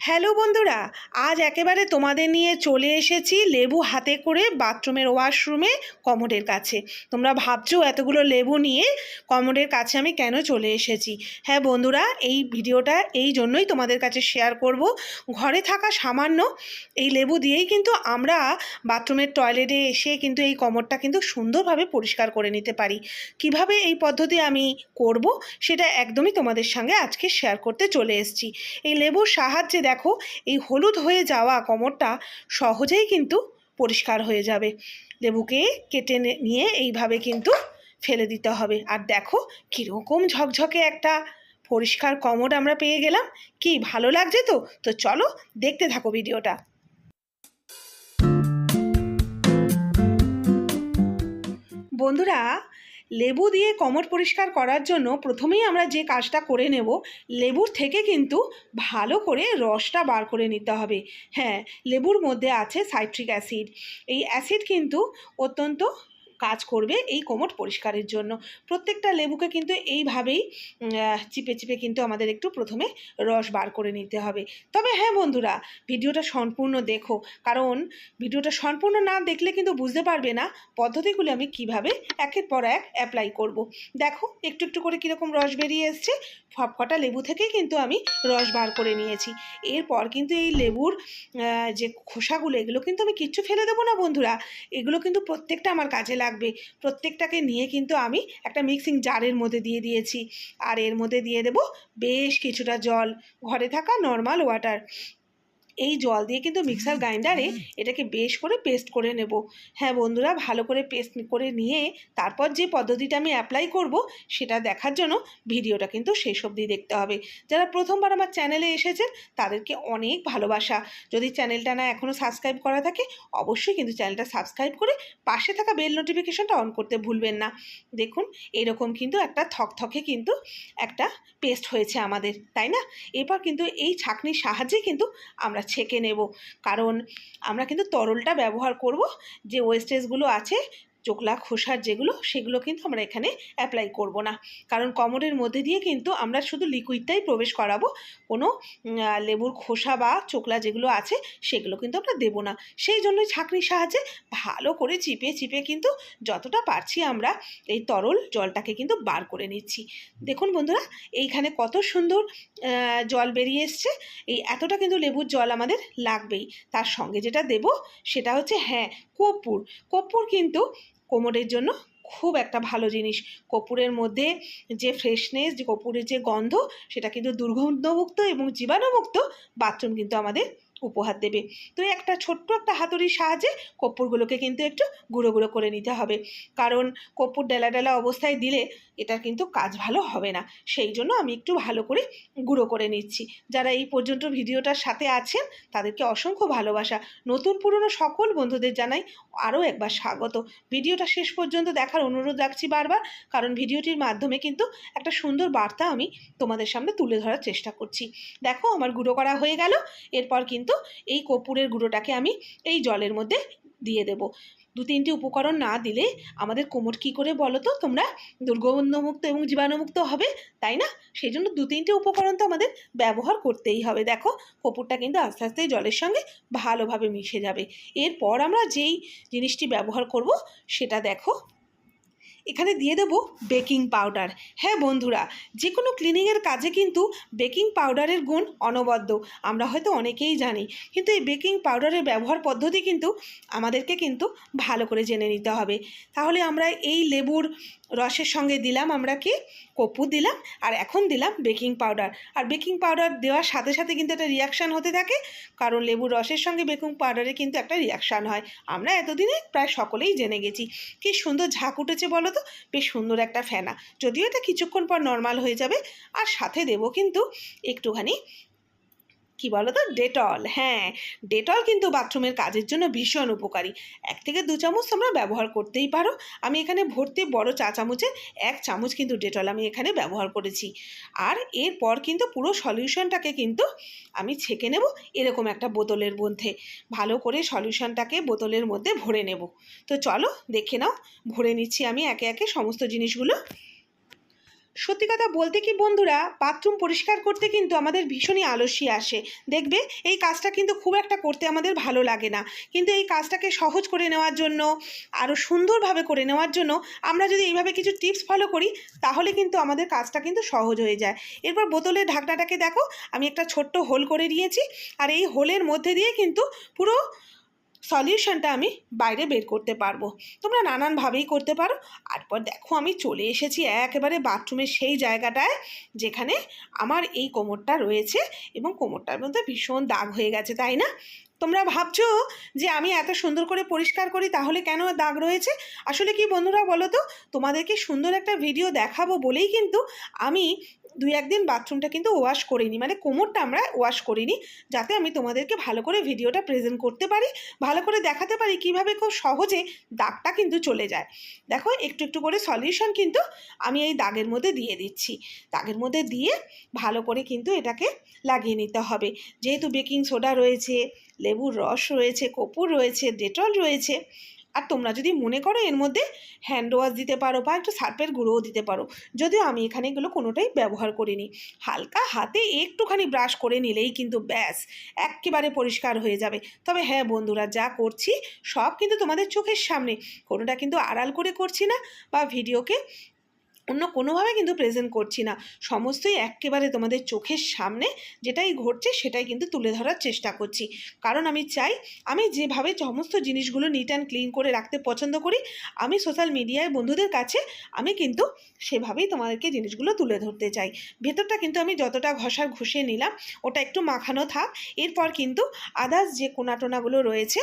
Hello বন্ধুরা, আজ একেবারে তোমাদের নিয়ে চলে এসেছি লেবু হাতে করে বাথরুমের ওয়াশরুমে কমোডের কাছে। তোমরা ভাবছ এতগুলো লেবু নিয়ে কমোডের কাছে আমি কেন চলে এসেছি? হ্যাঁ বন্ধুরা, এই ভিডিওটা এই জন্যই তোমাদের কাছে শেয়ার করব। ঘরে থাকা সামান্য এই লেবু দিয়েই কিন্তু আমরা বাথরুমের টয়লেটে এসে কিন্তু এই কমোডটা কিন্তু সুন্দরভাবে পরিষ্কার করে নিতে পারি। কীভাবে এই পদ্ধতি আমি করব, সেটা একদমই তোমাদের সঙ্গে আজকে শেয়ার করতে চলে এসেছি। এই লেবুর সাহায্যে দেখো, এই হলুদ হয়ে যাওয়া কোমরটা সহজেই কিন্তু পরিষ্কার হয়ে যাবে। লেবুকে কেটে নিয়ে এইভাবে কিন্তু ফেলে দিতে হবে। আর দেখো, কীরকম ঝকঝকে একটা পরিষ্কার কমর আমরা পেয়ে গেলাম। কি ভালো লাগছে তো? তো চলো দেখতে থাকো ভিডিওটা। বন্ধুরা লেবু দিয়ে কমর পরিষ্কার করার জন্য প্রথমেই আমরা যে কাজটা করে নেব, লেবুর থেকে কিন্তু ভালো করে রসটা বার করে নিতে হবে। হ্যাঁ লেবুর মধ্যে আছে সাইট্রিক অ্যাসিড। এই অ্যাসিড কিন্তু অত্যন্ত কাজ করবে এই কোমর পরিষ্কারের জন্য। প্রত্যেকটা লেবুকে কিন্তু এইভাবেই চিপে চিপে কিন্তু আমাদের একটু প্রথমে রস বার করে নিতে হবে। তবে হ্যাঁ বন্ধুরা, ভিডিওটা সম্পূর্ণ দেখো। কারণ ভিডিওটা সম্পূর্ণ না দেখলে কিন্তু বুঝতে পারবে না পদ্ধতিগুলো আমি কীভাবে একের পর এক অ্যাপ্লাই করব। দেখো, একটু একটু করে কীরকম রস বেরিয়ে এসছে। সবকটা লেবু থেকেই কিন্তু আমি রস বার করে নিয়েছি। এরপর কিন্তু এই লেবুর যে খোসাগুলো, এগুলো কিন্তু আমি কিচ্ছু ফেলে দেবো না বন্ধুরা। এগুলো কিন্তু প্রত্যেকটা আমার কাজে লাগবে। প্রত্যেকটাকে নিয়ে কিন্তু আমি একটা মিক্সিং জারের মধ্যে দিয়ে দিয়েছি। আর এর মধ্যে দিয়ে দেবো বেশ কিছুটা জল। ঘরে থাকা নর্মাল ওয়াটার এই জল দিয়ে কিন্তু মিক্সার গ্রাইন্ডারে এটাকে বেশ করে পেস্ট করে নেব। হ্যাঁ বন্ধুরা ভালো করে পেস্ট করে নিয়ে তারপর যে পদ্ধতিটা আমি অ্যাপ্লাই করব সেটা দেখার জন্য ভিডিওটা কিন্তু শেষ অবধি দেখতে হবে। যারা প্রথমবার আমার চ্যানেলে এসেছেন তাদেরকে অনেক ভালোবাসা। যদি চ্যানেলটা না এখনও সাবস্ক্রাইব করা থাকে অবশ্যই কিন্তু চ্যানেলটা সাবস্ক্রাইব করে পাশে থাকা বেল নোটিফিকেশনটা অন করতে ভুলবেন না। দেখুন এরকম কিন্তু একটা থকথকে কিন্তু একটা পেস্ট হয়েছে আমাদের তাই না? এরপর কিন্তু এই ছাঁকনির সাহায্যে কিন্তু আমরা ছেঁকে নেব। কারণ আমরা কিন্তু তরলটা ব্যবহার করব যে ওয়েস্টেজগুলো আছে চোকলা খোসার যেগুলো, সেগুলো কিন্তু আমরা এখানে অ্যাপ্লাই করব না। কারণ কমরের মধ্যে দিয়ে কিন্তু আমরা শুধু লিকুইডটাই প্রবেশ করাবো। কোনো লেবুর খোসা বা চোকলা যেগুলো আছে, সেগুলো কিন্তু আমরা দেবো না। সেই জন্যই ছাঁকনির সাহায্যে ভালো করে চিপে চিপে কিন্তু যতটা পারছি আমরা এই তরল জলটাকে কিন্তু বার করে নিচ্ছি। দেখুন বন্ধুরা, এইখানে কত সুন্দর জল বেরিয়ে এসছে। এই এতটা কিন্তু লেবুর জল আমাদের লাগবেই। তার সঙ্গে যেটা দেব, সেটা হচ্ছে হ্যাঁ কর্পূর। কর্পূর কিন্তু কোমরের জন্য খুব একটা ভালো জিনিস। কপুরের মধ্যে যে ফ্রেশনেস যে কপুরের যে গন্ধ, সেটা কিন্তু দুর্গন্ধমুক্ত এবং জীবাণুমুক্ত। বাথরুম কিন্তু আমাদের উপহার দেবে। তো একটা ছোট্ট একটা হাতুড়ির সাহায্যে কর্পূরগুলোকে কিন্তু একটু গুঁড়ো গুঁড়ো করে নিতে হবে। কারণ কর্পূর ডেলা ডেলা অবস্থায় দিলে এটা কিন্তু কাজ ভালো হবে না। সেই জন্য আমি একটু ভালো করে গুঁড়ো করে নিচ্ছি। যারা এই পর্যন্ত ভিডিওটার সাথে আছেন, তাদেরকে অসংখ্য ভালোবাসা। নতুন পুরনো সকল বন্ধুদের জানাই আরও একবার স্বাগত। ভিডিওটা শেষ পর্যন্ত দেখার অনুরোধ রাখছি বারবার, কারণ ভিডিওটির মাধ্যমে কিন্তু একটা সুন্দর বার্তা আমি তোমাদের সামনে তুলে ধরার চেষ্টা করছি। দেখো, আমার গুঁড়ো করা হয়ে গেল। এরপর কিন্তু এই কর্পূরের গুঁড়োটাকে আমি এই জলের মধ্যে দিয়ে দেব। দু তিনটি উপকরণ না দিলে আমাদের কোমর কী করে বলো তো? তোমরা দুর্গন্ধমুক্ত এবং জীবাণুমুক্ত হবে, তাই না? সেই জন্য দু তিনটে উপকরণ তো আমাদের ব্যবহার করতেই হবে। দেখো কপুরটা কিন্তু আস্তে আস্তে জলের সঙ্গে ভালোভাবে মিশে যাবে। এরপর আমরা যেই জিনিসটি ব্যবহার করব, সেটা দেখো। এখানে দিয়ে দেব বেকিং পাউডার। হ্যাঁ বন্ধুরা যে কোনো ক্লিনিংয়ের কাজে কিন্তু বেকিং পাউডারের গুণ অনবদ্য, আমরা হয়তো অনেকেই জানি। কিন্তু এই বেকিং পাউডারের ব্যবহার পদ্ধতি কিন্তু আমাদেরকে কিন্তু ভালো করে জেনে নিতে হবে। তাহলে আমরা এই লেবুর রসের সঙ্গে দিলাম, আমরা কি? কর্পূর দিলাম, আর এখন দিলাম বেকিং পাউডার। আর বেকিং পাউডার দেওয়ার সাথে সাথে কিন্তু একটা রিয়াকশান হতে থাকে, কারণ লেবুর রসের সঙ্গে বেকিং পাউডারে কিন্তু একটা রিয়াকশান হয়। আমরা এতদিনে প্রায় সকলেই জেনে গেছি। কি সুন্দর ঝাঁক উঠেছে বলো তো বেশ সুন্দর একটা ফেনা। যদিও এটা কিছুক্ষণ পর নর্মাল হয়ে যাবে, আর সাথে দেবো কিন্তু একটুখানি কি বলো তো ডেটল হ্যাঁ। ডেটল কিন্তু বাথরুমের কাজের জন্য ভীষণ উপকারী। এক থেকে দু চামচ তোমরা ব্যবহার করতেই পারো। আমি এখানে ভর্তি বড় চা চামচের এক চামচ কিন্তু ডেটল আমি এখানে ব্যবহার করেছি। আর এরপর কিন্তু পুরো সলিউশনটাকে কিন্তু আমি ছেঁকে নেব এরকম একটা বোতলের মধ্যে। ভালো করে সলিউশনটাকে বোতলের মধ্যে ভরে নেব। তো চলো, দেখে নাও। ভরে নিচ্ছি আমি একে একে সমস্ত জিনিসগুলো। সত্যি কথা বলতে কি বন্ধুরা বাথরুম পরিষ্কার করতে কিন্তু আমাদের ভীষণই আলস্যি আসে। দেখবে, এই কাজটা কিন্তু খুব একটা করতে আমাদের ভালো লাগে না। কিন্তু এই কাজটাকে সহজ করে নেওয়ার জন্য আরও সুন্দরভাবে করে নেওয়ার জন্য আমরা যদি এইভাবে কিছু টিপস ফলো করি, তাহলে কিন্তু আমাদের কাজটা কিন্তু সহজ হয়ে যায়। এরপর বোতলের ঢাকনাটাকে দেখো, আমি একটা ছোট্ট হোল করে দিয়েছি আর এই হোলের মধ্যে দিয়ে কিন্তু পুরো সলিউশনটা আমি বাইরে বের করতে পারব। তোমরা নানানভাবেই করতে পারো। তারপর দেখো আমি চলে এসেছি একেবারে বাথরুমের সেই জায়গাটায় যেখানে আমার এই কোমরটা রয়েছে এবং কোমরটার মধ্যে ভীষণ দাগ হয়ে গেছে, তাই না? তোমরা ভাবছ যে আমি এত সুন্দর করে পরিষ্কার করি, তাহলে কেন দাগ রয়েছে? আসলে কি বন্ধুরা বলো তো? তোমাদেরকে সুন্দর একটা ভিডিও দেখাবো বলেই কিন্তু আমি দুই একদিন বাথরুমটা কিন্তু ওয়াশ করিনি। মানে কোমরটা আমরা ওয়াশ করিনি, যাতে আমি তোমাদেরকে ভালো করে ভিডিওটা প্রেজেন্ট করতে পারি, ভালো করে দেখাতে পারি কীভাবে খুব সহজে দাগটা কিন্তু চলে যায়। দেখো, একটু একটু করে সলিউশন কিন্তু আমি এই দাগের মধ্যে দিয়ে দিচ্ছি। দাগের মধ্যে দিয়ে ভালো করে কিন্তু এটাকে লাগিয়ে নিতে হবে। যেহেতু বেকিং সোডা রয়েছে, লেবুর রস রয়েছে, কপুর রয়েছে, ডেটল রয়েছে আর তোমরা যদি মনে করো এর মধ্যে হ্যান্ড ওয়াশ দিতে পারো বা একটু সার্পের গুঁড়োও দিতে পারো, যদিও আমি এখানে এগুলো কোনোটাই ব্যবহার করিনি। হালকা হাতে একটুখানি ব্রাশ করে নিলেই কিন্তু ব্যাস, একেবারে পরিষ্কার হয়ে যাবে। তবে হ্যাঁ বন্ধুরা, যা করছি সব কিন্তু তোমাদের চোখের সামনে। কোনোটা কিন্তু আড়াল করে করছি না বা ভিডিওকে অন্য কোনোভাবে কিন্তু প্রেজেন্ট করছি না। সমস্তই একেবারে তোমাদের চোখের সামনে যেটাই ঘটছে সেটাই কিন্তু তুলে ধরার চেষ্টা করছি। কারণ আমি চাই, আমি যেভাবে সমস্ত জিনিসগুলো নিট অ্যান্ড ক্লিন করে রাখতে পছন্দ করি, আমি সোশ্যাল মিডিয়ায় বন্ধুদের কাছে আমি কিন্তু সেভাবেই তোমাদেরকে জিনিসগুলো তুলে ধরতে চাই। ভেতরটা কিন্তু আমি যতটা ঘষার ঘষে নিলাম, ওটা একটু মাখানো থাক। এরপর কিন্তু আদার্স যে কোনাটোনাগুলো রয়েছে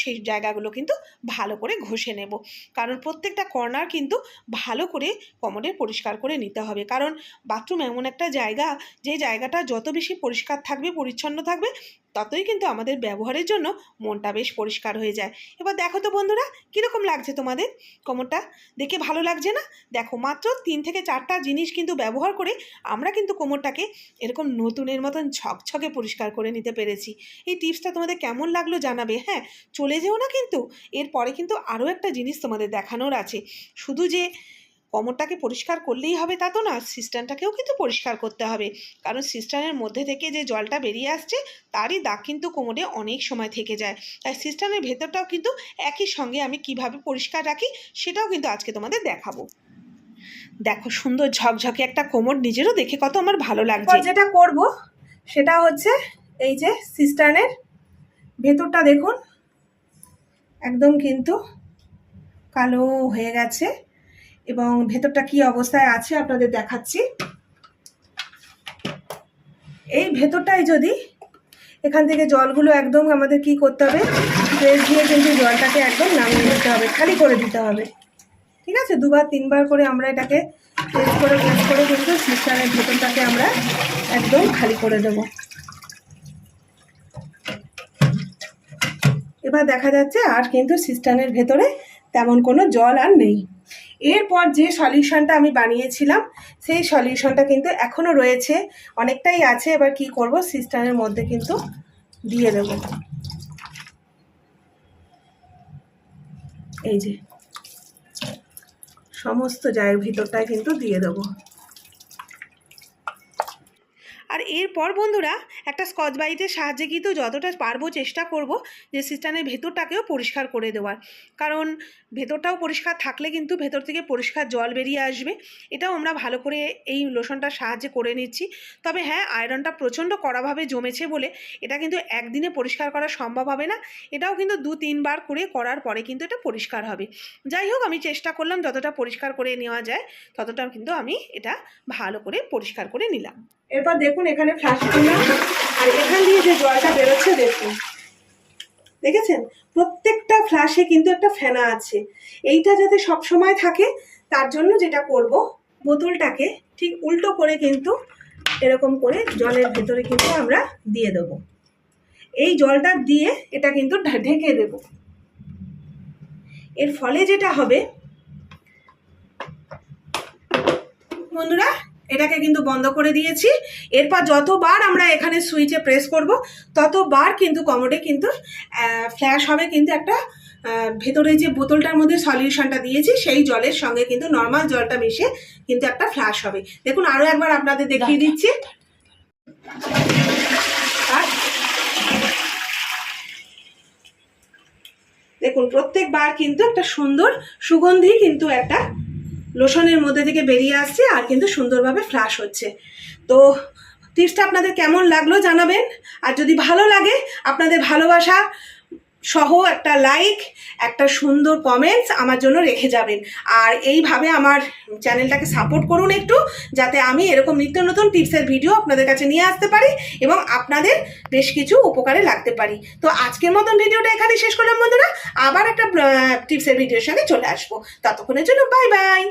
সেই জায়গাগুলো কিন্তু ভালো করে ঘষে নেব। কারণ প্রত্যেকটা কর্নার কিন্তু ভালো করে কমোডে পরিষ্কার করে নিতে হবে। কারণ বাথরুম এমন একটা জায়গা, যে জায়গাটা যত বেশি পরিষ্কার থাকবে, পরিচ্ছন্ন থাকবে, ততই কিন্তু আমাদের ব্যবহারের জন্য মনটা বেশ পরিষ্কার হয়ে যায়। এবার দেখো তো বন্ধুরা, কীরকম লাগছে তোমাদের কোমরটা দেখে ভালো লাগছে না? দেখো, মাত্র তিন থেকে চারটা জিনিস কিন্তু ব্যবহার করে আমরা কিন্তু কোমরটাকে এরকম নতুনের মতন ছকছকে পরিষ্কার করে নিতে পেরেছি। এই টিপসটা তোমাদের কেমন লাগল জানাবে? হ্যাঁ চলে যেও না কিন্তু। এরপরে কিন্তু আরও একটা জিনিস তোমাদের দেখানোর আছে। শুধু যে কোমরটাকে পরিষ্কার করলেই হবে তা তো না সিস্টেমটাকেও কিন্তু পরিষ্কার করতে হবে। কারণ সিস্টেমের মধ্যে থেকে যে জলটা বেরিয়ে আসছে, তারই দাগ কিন্তু কোমরে অনেক সময় থেকে যায়। তাই সিস্টেমের ভেতরটাও কিন্তু একই সঙ্গে আমি কীভাবে পরিষ্কার রাখি, সেটাও কিন্তু আজকে তোমাদের দেখাবো। দেখো সুন্দর ঝকঝকে একটা কোমর, নিজেরও দেখে কত আমার ভালো লাগছে। যেটা করব, সেটা হচ্ছে এই যে সিস্টানের ভেতরটা দেখুন, একদম কিন্তু কালো হয়ে গেছে। এবং ভেতরটা কি অবস্থায় আছে আপনাদের দেখাচ্ছি। এই ভেতরটাই যদি এখান থেকে জলগুলো একদম আমাদের কি করতে হবে প্রেস দিয়ে কিন্তু জলটাকে একদম নামিয়ে দিতে হবে, খালি করে দিতে হবে। ঠিক আছে? দুবার, তিনবার করে আমরা এটাকে প্রেস করে প্রেস করে কিন্তু সিস্টারের ভেতরটাকে আমরা একদম খালি করে দেব। এবার দেখা যাচ্ছে আর কিন্তু সিস্টানের ভেতরে তেমন কোনো জল আর নেই। এরপর যে সলিউশনটা আমি বানিয়েছিলাম, সেই সলিউশনটা কিন্তু এখনও রয়েছে। অনেকটাই আছে, এবার কি করব? সিস্টেমের মধ্যে কিন্তু দিয়ে দেব। এই যে, সমস্ত জায়গার ভিতরটায় কিন্তু দিয়ে দেবো। আর এরপর বন্ধুরা, একটা স্কচ ব্রাইটের সাহায্যে কিন্তু যতটা পারব চেষ্টা করব যে সিস্টানের ভেতরটাকেও পরিষ্কার করে দেওয়ার। কারণ ভেতরটাও পরিষ্কার থাকলে কিন্তু ভেতর থেকে পরিষ্কার জল বেরিয়ে আসবে। এটাও আমরা ভালো করে এই লোশনটার সাহায্যে করে নিচ্ছি। তবে হ্যাঁ আয়রনটা প্রচণ্ড কড়াভাবে জমেছে বলে এটা কিন্তু একদিনে পরিষ্কার করা সম্ভব হবে না। এটাও কিন্তু দু, তিনবার করে করার পরে কিন্তু এটা পরিষ্কার হবে। যাই হোক, আমি চেষ্টা করলাম যতটা পরিষ্কার করে নেওয়া যায়, ততটা কিন্তু আমি এটা ভালো করে পরিষ্কার করে নিলাম। এরপর দেখুন এখানে ফ্লাশ করলাম আর এখান দিয়ে যে জলটা বেরোচ্ছে দেখুন। দেখেছেন? প্রত্যেকটা ফ্লাশে কিন্তু একটা ফেনা আছে। এইটা যাতে সব সময় থাকে, তার জন্য যেটা করব, বোতলটাকে ঠিক উল্টো করে কিন্তু এরকম করে জলের ভেতরে কিন্তু আমরা দিয়ে দেব। এই জলটা দিয়ে এটা কিন্তু ঢেকে দেব। এর ফলে যেটা হবে, বন্ধুরা এটাকে কিন্তু বন্ধ করে দিয়েছি। এরপর যতবার আমরা এখানে সুইচে প্রেস করব, ততবার কিন্তু কমোডে কিন্তু ফ্ল্যাশ হবে কিন্তু একটা ভেতরে যে বোতলটার মধ্যে সলিউশনটা দিয়েছি, সেই জলের সঙ্গে কিন্তু নর্মাল জলটা মিশে কিন্তু একটা ফ্ল্যাশ হবে। দেখুন আরও একবার আপনাদের দেখিয়ে দিচ্ছি। দেখুন, প্রত্যেকবার কিন্তু একটা সুন্দর সুগন্ধি কিন্তু একটা লোশনের মধ্যে থেকে বেরিয়ে আসছে আর কিন্তু সুন্দরভাবে ফ্লাশ হচ্ছে। তো টিপসটা আপনাদের কেমন লাগল জানাবেন। আর যদি ভালো লাগে, আপনাদের ভালোবাসা সহ একটা লাইক একটা সুন্দর কমেন্টস আমার জন্য রেখে যাবেন। আর এইভাবে আমার চ্যানেলটাকে সাপোর্ট করুন একটু, যাতে আমি এরকম নিত্য নতুন টিপসের ভিডিও আপনাদের কাছে নিয়ে আসতে পারি এবং আপনাদের বেশ কিছু উপকারে লাগতে পারি। তো আজকের মতন ভিডিওটা এখানে শেষ করলাম বন্ধুরা। আবার একটা টিপসের ভিডিওর সঙ্গে চলে আসব। ততক্ষণের জন্য বাই বাই